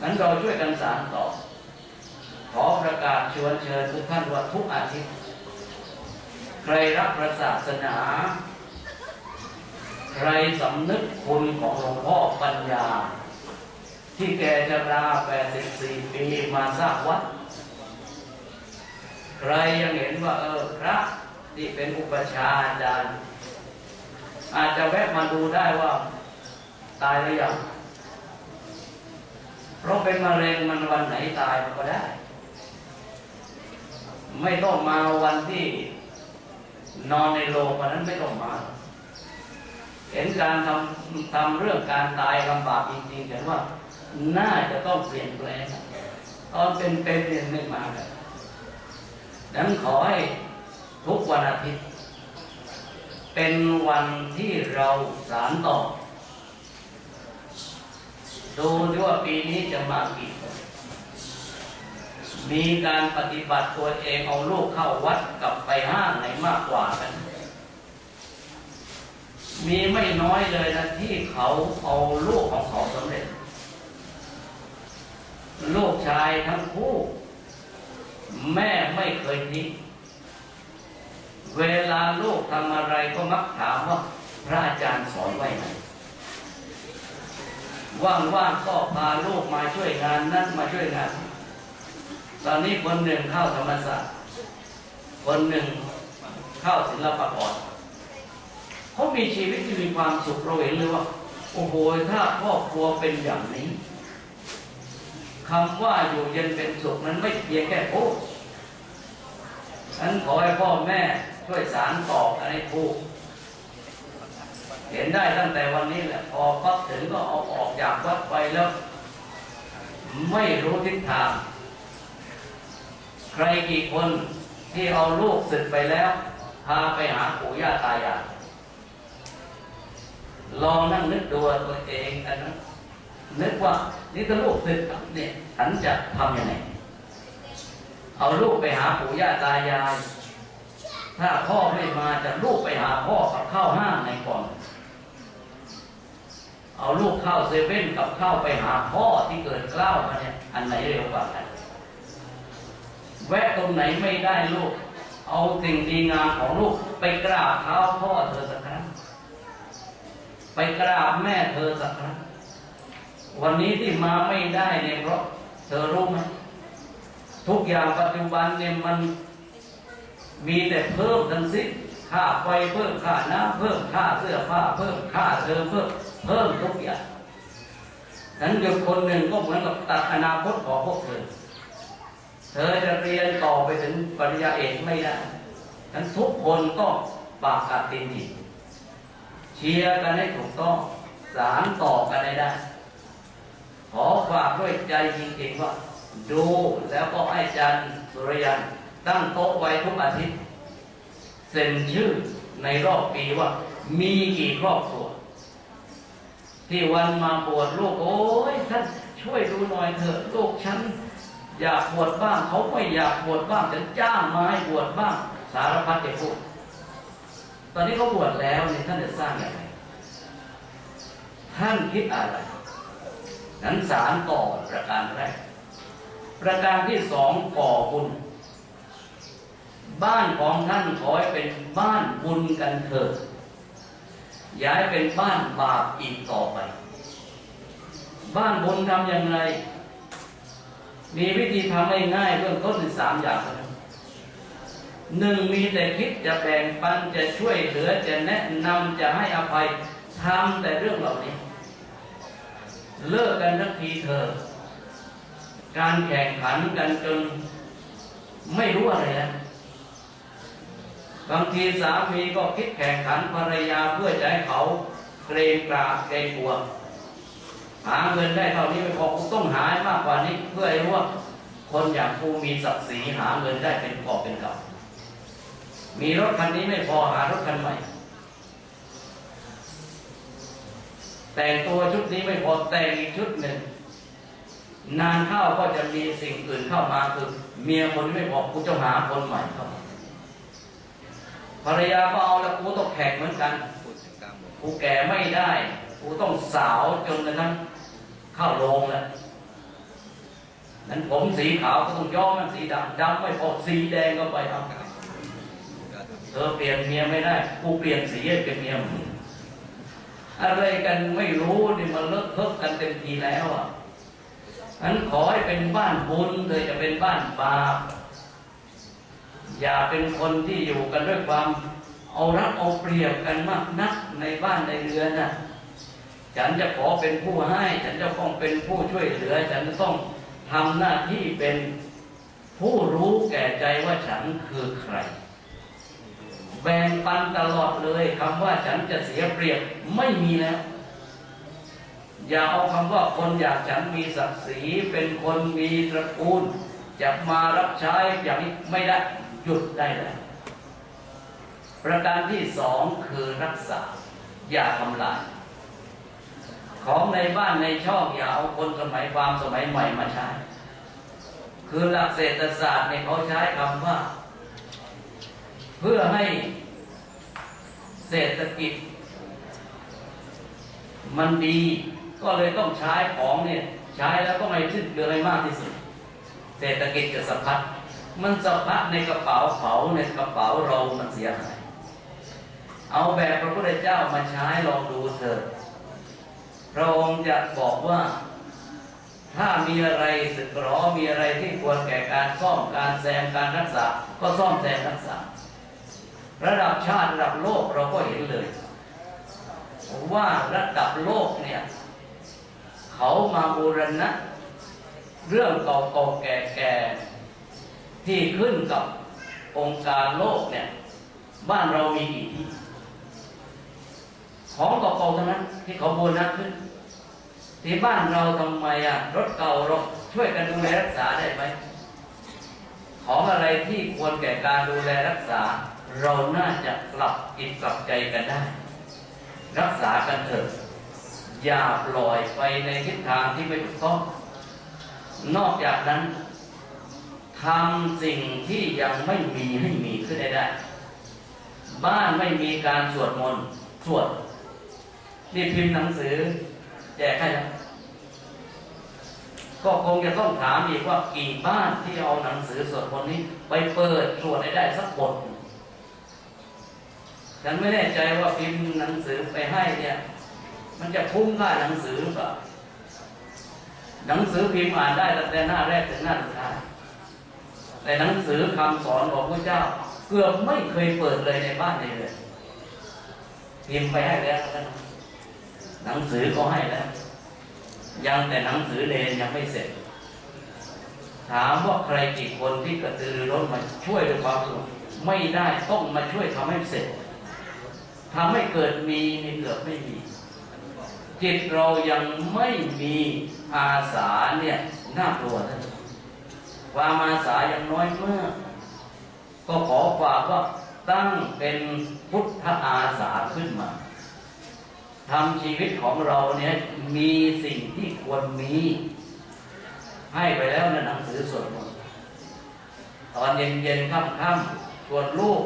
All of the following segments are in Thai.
นั้นเราช่วยกันสานต่อ ขอประกาศชวนเชิญทุกท่านว่าทุกอาทิตย์ ใครรักพระศาสนา ใครสำนึกคุณของหลวงพ่อปัญญา ที่แกจะลา84 ปีมาสร้างวัด ใครยังเห็นว่าเออพระที่เป็นอุปชาอาจารย์อาจจะแวะมาดูได้ว่า ตายหรือยัง เพราะเป็นมะเร็งมันวันไหนตายมันก็ได้ ไม่ต้องมาวันที่นอนในโรงวันนั้นไม่ต้องมา เห็นการทำทำเรื่องการตายลำบากจริงๆฉันว่าน่าจะต้องเปลี่ยนแปลงตอนเป็นเป็นเรียนไม่มาเลยดังขอให้ทุกวันอาทิตย์ เป็นวันที่เราสารต่อ ดูที่ว่าปีนี้จะมากี่คนมีการปฏิบัติตัวเองเอาลูกเข้าวัดกับไปห้างไหนมากกว่ากัน มีไม่น้อยเลยนะที่เขาเอาลูกของเขาสำเร็จ ลูกชายทั้งคู่ แม่ไม่เคยทิ้งเวลาลูกทำอะไรก็มักถามว่า พระอาจารย์สอนไว้ไหน ว่างๆก็พาลูกมาช่วยงานนั่นมาช่วยงาน ตอนนี้คนหนึ่งเข้าธรรมศาสตร์ คนหนึ่งเข้าศิลปากรเขามีชีวิตที่มีความสุขเราเห็นเลยว่า โอ้โหถ้าครอบครัวเป็นอย่างนี้คำว่าอยู่เย็นเป็นสุขนั้นไม่เพียงแค่พูดฉันขอให้พ่อแม่ช่วยสารต่ออะไรพูด เห็นได้ตั้งแต่วันนี้แหละพอพักถึงก็เอาออกจากวัดไปแล้ว ไม่รู้ทิศทาง ใครกี่คนที่เอาลูกศึกไปแล้ว พาไปหาปู่ย่าตายายลองนั่งนึกดูตัวเองกันนะนึกว่านี่ถ้าลูกศึกเนี่ยฉันจะทำยังไงเอาลูกไปหาปู่ย่าตายาย ถ้าพ่อไม่มาจะลูกไปหาพ่อกับข้าวห้างในก่อน เอาลูกข้าวเซเว่นกับข้าวไปหาพ่อที่เกิดเกล้าวมาเนี่ย อันไหนเร็วกว่ากันแวะตรงไหนไม่ได้ลูก เอาสิ่งดีงามของลูก ไปกราบเท้าพ่อเธอสักครั้งไปกราบแม่เธอสักครั้งวันนี้ที่มาไม่ได้เนี่ยเพราะเธอรู้ไหมทุกอย่างปัจจุบันเนี่ยมันมีแต่เพิ่มทั้งสิ้นค่าไฟเพิ่มค่าน้ำเพิ่มค่าเสื้อผ้าเพิ่มค่าเทอเพิ่ม เพิ่มทุกอย่างนั้นเด็กคนหนึ่งก็เหมือนกับตัดอนาคตของพวกเธอ เธอจะเรียนต่อไปถึงปริญญาเอกไม่ได้ทั้นทุกคนต้องปากกัดตินดีเชียร์กันให้ถูกต้อง สารต่อกันให้ได้ ขอฝากด้วยใจจริงๆว่า ดูแล้วก็ให้อาจารย์สุรยันตั้งโต๊ะไว้ทุกอาทิตย์ เซ็นชื่อในรอบปีว่า มีกี่ครอบครัว ที่วันมาบวชลูกโอ้ยท่านช่วยดูหน่อยเถอะลูกฉันอยากบวชบ้างเขาไม่อยากบวชบ้างฉันจ้างมาให้บวชบ้าง สารพัดจะพูดตอนนี้เขาบวชแล้วเนี่ยท่านจะสร้างอย่างไรท่านคิดอะไรนั้นสารต่อประการแรก ประการที่สองก่อบุญ บ้านของท่านขอให้เป็นบ้านบุญกันเถิด ย่าให้เป็นบ้านบาปอีกต่อไป บ้านบุญทำอย่างไร มีวิธีทำง่ายๆเบื้องต้นสามอย่างนั้นหนึ่งมีแต่คิดจะแบ่งปันจะช่วยเหลือจะแนะนำจะให้อภัยทำแต่เรื่องเหล่านี้ เลิกกันทักทีเถอะการแข่งขันกันจนไม่รู้อะไรแล้ว บางทีสามีก็คิดแข่งขันภรรยาเพื่อจะให้เขาเกรงกราบเกรงกลัว หาเงินได้เท่านี้ไม่พอต้องหามากกว่านี้เพื่อให้ว่าคนอย่างกูมีศักดิ์ศรีหาเงินได้เป็นกอบเป็นกำมีรถคันนี้ไม่พอหารถคันใหม่ แต่งตัวชุดนี้ไม่พอแต่งอีกชุดหนึ่ง นานเข้าก็จะมีสิ่งอื่นเข้ามาคือ เมียคนนี้ไม่พอกูจะหาคนใหม่เข้ามา ภรรยาก็เอาแล้วกูต้องแข่งเหมือนกันพูดถึงกลางหมดกูแก่ไม่ได้กูต้องสาวจนกระทั่งเข้าโรงแล้วนั้นผมสีขาวก็ต้องย้อมมันสีดำดำไม่พอสีแดงก็ไปเอาเธอเปลี่ยนเมียไม่ได้กูเปลี่ยนสีให้เป็นเมียมึงอะไรกันไม่รู้นี่มันเลอะเทอะกันเต็มทีแล้วอะนั้นขอให้เป็นบ้านบุญเธอจะเป็นบ้านบาป อย่าเป็นคนที่อยู่กันด้วยความเอารักเอาเปรียบกันมากนักในบ้านในเรือนนะฉันจะขอเป็นผู้ให้ ฉันจะต้องเป็นผู้ช่วยเหลือ ฉันจะต้องทำหน้าที่เป็นผู้รู้แก่ใจว่าฉันคือใคร แบ่งปันตลอดเลยคำว่าฉันจะเสียเปรียบไม่มีแล้วอย่าเอาคำว่าคนอยากฉันมีศักดิ์ศรีเป็นคนมีตระกูลจะมารับใช้อย่างนี้ไม่ได้ หยุดได้แล้วประการที่สองคือรักษา อย่าทำลาย ของในบ้านในช่องอย่าเอาคนสมัยความสมัยใหม่มาใช้ คือหลักเศรษฐศาสตร์เนี่ยเขาใช้คำว่า เพื่อให้เศรษฐกิจ มันดีก็เลยต้องใช้ของเนี่ย ใช้แล้วก็ไม่สิ้นเปลืองให้มากที่สุด เศรษฐกิจจะสะพัด มันสะพัดในกระเป๋าเขาในกระเป๋าเรามันเสียหาย เอาแบบพระพุทธเจ้ามาใช้ลองดูเถิดพระองค์จะบอกว่า ถ้ามีอะไรสึกหรอมีอะไรที่ควรแก่การซ่อมการแซมการรักษา ก็ซ่อมแซมรักษา ระดับชาติระดับโลกเราก็เห็นเลย ว่าระดับโลกเนี่ย เขามาบูรณะ เรื่องเก่าๆแก่ๆ ที่ขึ้นกับองค์การโลกเนี่ย บ้านเรามีกี่ที่ ของเก่าๆทั้งนั้น ที่เขาบูรณะขึ้น ที่บ้านเราทำไมอะรถเก่าเราช่วยกันดูแลรักษาได้ไหมของอะไรที่ควรแก่การดูแลรักษา เราน่าจะกลับจิตกลับใจกันได้ รักษากันเถอะอย่าปล่อยไปในทิศทางที่ไม่ถูกต้อง นอกจากนั้น ทำสิ่งที่ยังไม่มีให้มีขึ้นได้ได้ บ้านไม่มีการสวดมนต์สวดนี่พิมพ์หนังสือแจกให้แล้วก็คงจะต้องถามอีกว่ากี่บ้านที่เอาหนังสือสวดมนต์นี้ ไปเปิดสวดให้ได้สักบทฉันไม่แน่ใจว่าพิมพ์หนังสือไปให้เนี่ย มันจะคุ้มค่าหนังสือหรือเปล่าหนังสือพิมพ์อ่านได้ตั้งแต่หน้าแรกถึงหน้าสุดท้าย แต่หนังสือคำสอนของพระเจ้า เกือบไม่เคยเปิดเลยในบ้านในเรือนพิมพ์ไปให้แล้วนะหนังสือก็ให้แล้ว ยังแต่หนังสือเรียนยังไม่เสร็จ ถามว่าใครกี่คนที่กระตือรือร้นมาช่วยด้วยความสนุกไม่ได้ต้องมาช่วยทำให้เสร็จทำให้เกิดมีนี่เกิดไม่มีจิตเรายังไม่มีอาสาเนี่ยน่ากลัวนะ ความอาสายังน้อยมาก ก็ขอฝากว่าตั้งเป็นพุทธอาสาขึ้นมาทำชีวิตของเราเนี่ยมีสิ่งที่ควรมี ให้ไปแล้วในหนังสือสวดมนต์ตอนเย็นเย็นๆค่ำค่ำๆชวนลูก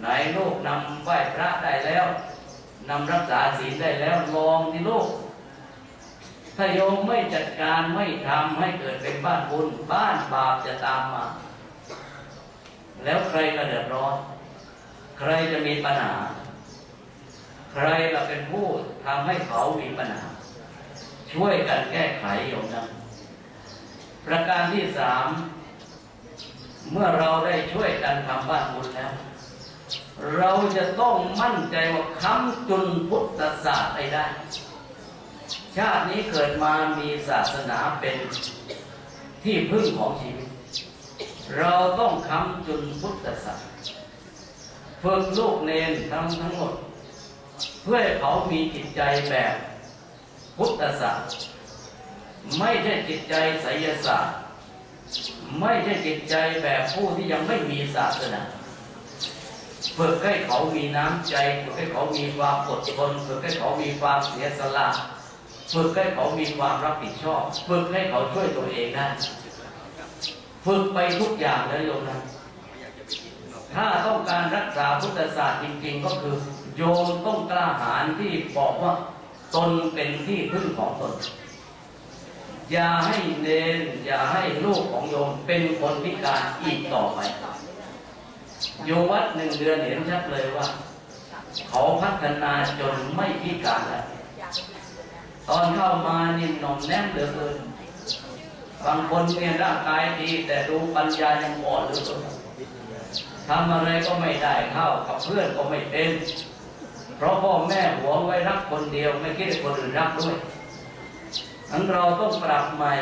ไหนลูกนำไหว้พระได้แล้วนำรักษาศีลได้แล้วลองที่ลูก ถ้าโยมไม่จัดการไม่ทำให้เกิดเป็นบ้านบุญบ้านบาปจะตามมา แล้วใครก็เดือดร้อน ใครจะมีปัญหา ใครเราเป็นผู้ทำให้เขามีปัญหา ช่วยกันแก้ไขโยมนะประการที่สามเมื่อเราได้ช่วยกันทำบ้านบุญแล้ว เราจะต้องมั่นใจว่าคำจุนพุทธศาสตร์ได้ ชาตินี้เกิดมามีศาสนาเป็นที่พึ่งของชีวิต เราต้องคำจุนพุทธศาสตร์ฝึกลูกเนนทั้งทั้งหมด เพื่อเขามีจิตใจแบบพุทธศาสตร์ไม่ใช่จิตใจไสยศาสตร์ไม่ใช่จิตใจแบบผู้ที่ยังไม่มีศาสนาฝึกให้เขามีน้ำใจฝึกให้เขามีความอดทนฝึกให้เขามีความเสียสละ ฝึกให้เขามีความรับผิดชอบ ฝึกให้เขาช่วยตัวเองได้ ฝึกไปทุกอย่างเลยโยมนะ ถ้าต้องการรักษาพุทธศาสตร์จริง ๆ ก็คือ โยมต้องกล้าหาญที่บอกว่าตนเป็นที่พึ่งของตน อย่าให้เนนอย่าให้ลูกของโยมเป็นคนพิการอีกต่อไปโยมวัดหนึ่งเดือนเห็นชัดเลยว่า เขาพัฒนาจนไม่พิการแล้ว ตอนเข้ามานี่หน่อมแน่นเหลือเกินบางคนเนี่ยร่างกายดี แต่ดูปัญญายังอ่อนเหลือเกินทำอะไรก็ไม่ได้เข้ากับเพื่อนก็ไม่เป็น เพราะพ่อแม่หวงไว้รักคนเดียวไม่คิดคนอื่นรักด้วยนั้นเราต้องปรับใหม่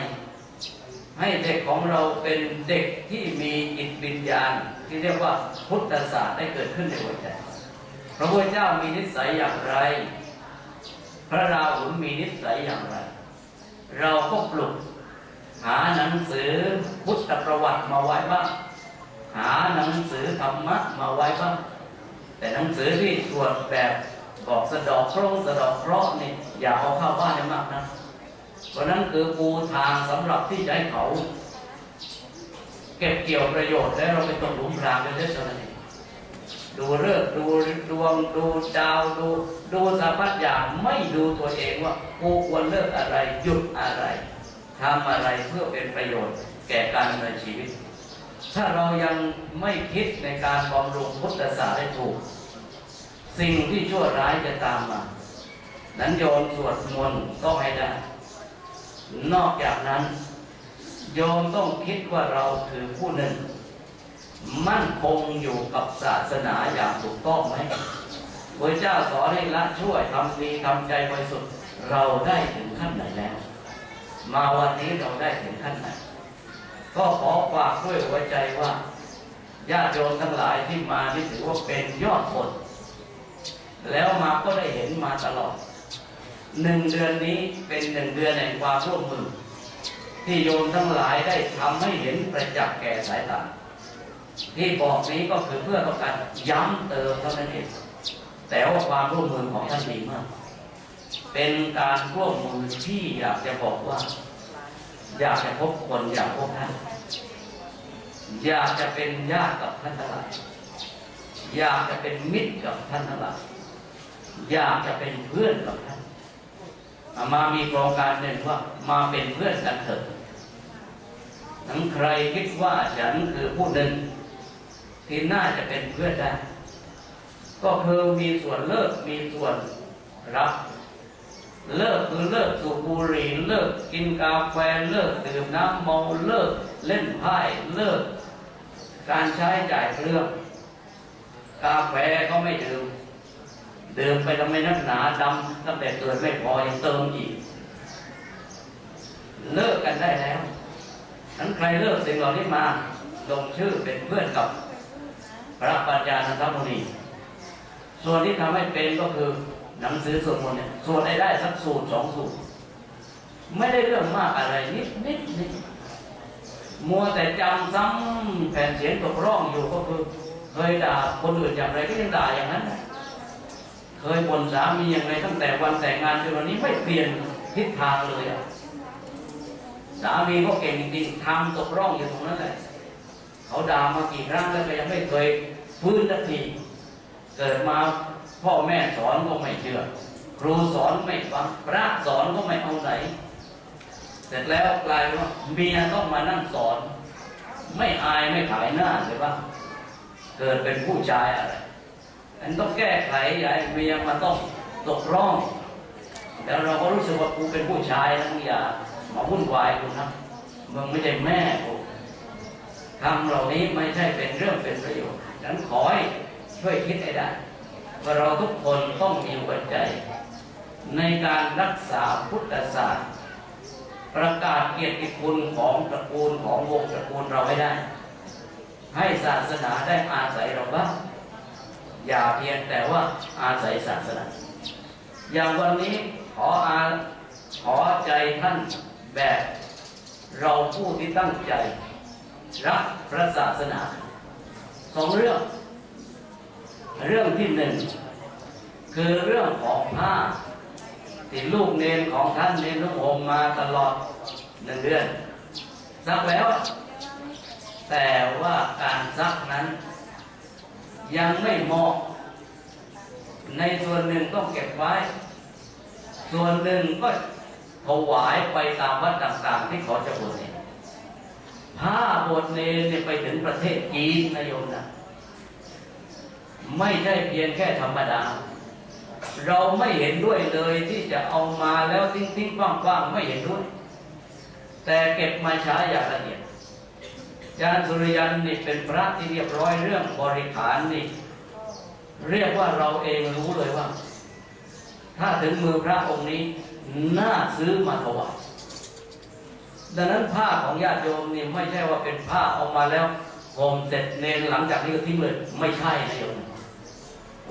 ให้เด็กของเราเป็นเด็กที่มีจิตวิญญาณ ที่เรียกว่าพุทธศาสตร์ได้เกิดขึ้นในหัวใจพระพุทธเจ้ามีนิสัยอย่างไร พระราหุลมีนิสัยอย่างไร เราก็ปลุก หาหนังสือพุทธประวัติมาไว้บ้าง หาหนังสือธรรมะมาไว้บ้าง แต่หนังสือที่ตรวจแบบบอกสะดอกคราะห์สะดอกเคราะห์นี่อย่าเอาเข้าบ้านให้มากนะเพราะนั้นคือปูทางสำหรับที่จะให้เขา เก็บเกี่ยวประโยชน์แล้วเราไปตกหลุมพรางกันเรื่อย ดูเลิกดูดวงดูดาวดูดูสารพัดอย่างไม่ดูตัวเองว่ากูควรเลิกอะไรหยุดอะไรทำอะไรเพื่อเป็นประโยชน์แก่การดำเนินชีวิต ถ้าเรายังไม่คิดในการบำรุงพุทธศาสนาให้ถูก สิ่งที่ชั่วร้ายจะตามมานั้นโยมสวดมนต์ต้องให้ได้ นอกจากนั้น โยมต้องคิดว่าเราคือผู้หนึ่ง มั่นคงอยู่กับศาสนาอย่างถูกต้องไหมพระเจ้าสอนให้ละช่วยทำดีทำใจบริสุทธิ์เราได้ถึงขั้นไหนแล้ว มาวันนี้เราได้ถึงขั้นไหน ก็ขอฝากด้วยหัวใจว่าญาติโยมทั้งหลายที่มาที่ถือว่าเป็นยอดคน แล้วมาก็ได้เห็นมาตลอดหนึ่งเดือนนี้เป็นหนึ่งเดือนแห่งความร่วมมือ ที่โยมทั้งหลายได้ทำให้เห็นประจักษ์แก่สายตา ที่บอกนี้ก็คือเพื่อต้องการย้ำเติมเท่านั้นเองแต่ว่าความร่วมมือของท่านดีมาก เป็นการร่วมมือที่อยากจะบอกว่า อยากจะพบคนอยากพบท่านอยากจะเป็นญาติกับท่านทั้งหลายอยากจะเป็นมิตรกับท่านทั้งหลายอยากจะเป็นเพื่อนกับท่านมามีโครงการหนึ่งว่ามาเป็นเพื่อนกันเถอะทั้งใครคิดว่าฉันคือผู้หนึ่ง ที่น่าจะเป็นเพื่อนได้ ก็คือมีส่วนเลิกมีส่วนรับ เลิกคือเลิกสูบบุหรี่เลิกกินกาแฟเลิกดื่มน้ำเมาเลิกเล่นไพ่เลิก การใช้จ่ายเครื่อง กาแฟก็ไม่ดื่มดื่มไปทำไมนักหนาดำตั้งแต่เกิดไม่พอยังเติมอีก เลิกกันได้แล้วนั้นใครเลิกสิ่งเหล่านี้มาลงชื่อเป็นเพื่อนกับ พระปัญญาณันทมุนีส่วนที่ทำให้เป็นก็คือหนังสือสวดมนต์เนี่ยสวดได้ได้สักสูตรสองสูตร ไม่ได้เรื่องมากอะไรนิดนิดนิดมัวแต่จำซ้ำแผ่นเสียงตกร่องอยู่ก็คือ เคยด่าคนอื่นอย่างไรก็ยังด่าอย่างนั้น เคยบ่นสามีอย่างไรตั้งแต่วันแต่งงานจนวันนี้ไม่เปลี่ยนทิศทางเลยอะสามีก็เก่งจริงๆทำตกร่องอยู่ตรงนั้นแหละ เขาด่ามากี่ครั้งแล้วก็ยังไม่เคยฟื้นสักทีเกิดมาพ่อแม่สอนก็ไม่เชื่อครูสอนไม่ฟังพระสอนก็ไม่เอาไหน เสร็จแล้วกลายว่าเมียต้องมานั่งสอน ไม่อายไม่ขายหน้าเลยว่า เกิดเป็นผู้ชายอะไรอันต้องแก้ไขอยาให้เมียมาต้องตกร่องแล้วเราก็รู้สึกว่ากูเป็นผู้ชายนะมึงอย่ามาวุ่นวายกูนะมึงไม่ใช่แม่กู ทำเหล่านี้ไม่ใช่เป็นเรื่องเป็นประโยชน์ฉะนั้นขอให้ช่วยคิดให้ได้ว่าเราทุกคนต้องมีหัวใจ ในการรักษาพุทธศาสตร์ประกาศเกียรติคุณของตระกูลของวงตระกูลเราให้ได้ ให้ศาสนาได้อาศัยเราบ้างอย่าเพียงแต่ว่าอาศัยศาสนา อย่างวันนี้ขออาขอใจท่านแบบเราผู้ที่ตั้งใจ รักพระศาสนาสองเรื่อง เรื่องที่หนึ่งคือเรื่องของผ้าที่ลูกเนนของท่านเนนทุกองมาตลอดหนึ่งเดือนซักแล้ว แต่ว่าการซักนั้น ยังไม่เหมาะ ในส่วนหนึ่งต้องเก็บไว้ ส่วนหนึ่งก็ถวายไปตามวัดต่างๆที่เขาจะบวชเนี่ย ผ้าบวชเนรเนี่ยไปถึงประเทศจีนนะโยมนะไม่ใช่เพียงแค่ธรรมดา เราไม่เห็นด้วยเลยที่จะเอามาแล้วทิ้งทิ้งๆกว้างๆไม่เห็นด้วย แต่เก็บมาใช้อย่างละเอียดอาจารย์สุริยันนี่เป็นพระที่เรียบร้อยเรื่องบริขารนี่ เรียกว่าเราเองรู้เลยว่า ถ้าถึงมือพระองค์นี้ น่าซื้อมาถวาย ดังนั้นผ้าของญาติโยมเนี่ยไม่ใช่ว่าเป็นผ้าเอามาแล้วห่มเสร็จเนรหลังจากนี้ก็ทิ้งเลยไม่ใช่นะโยม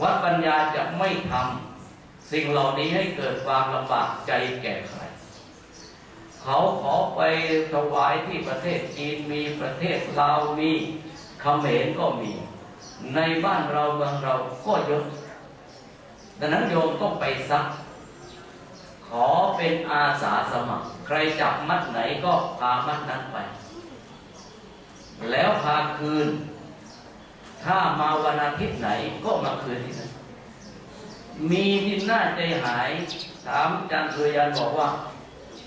วัดปัญญาจะไม่ทำสิ่งเหล่านี้ให้เกิดความลำบากใจแก่ใคร เขาขอไปถวายที่ประเทศจีนมีประเทศลาวมีเขมรก็มี ในบ้านเราเมืองเราก็เยอะดังนั้นโยมต้องไปซัก ขอเป็นอาสาสมัคร ใครจับมัดไหนก็พามัดนั้นไป แล้วพาคืน ถ้ามาวันอาทิตย์ไหนก็มาคืนที่นั่นมีที่น่าใจหาย ถามอาจารย์สุริยันบอกว่า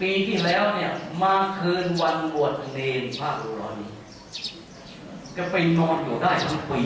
ปีที่แล้วเนี่ยมาคืนวันบวชเนรภาคอุรอนี้จะไปนอนอยู่ได้ทั้งปี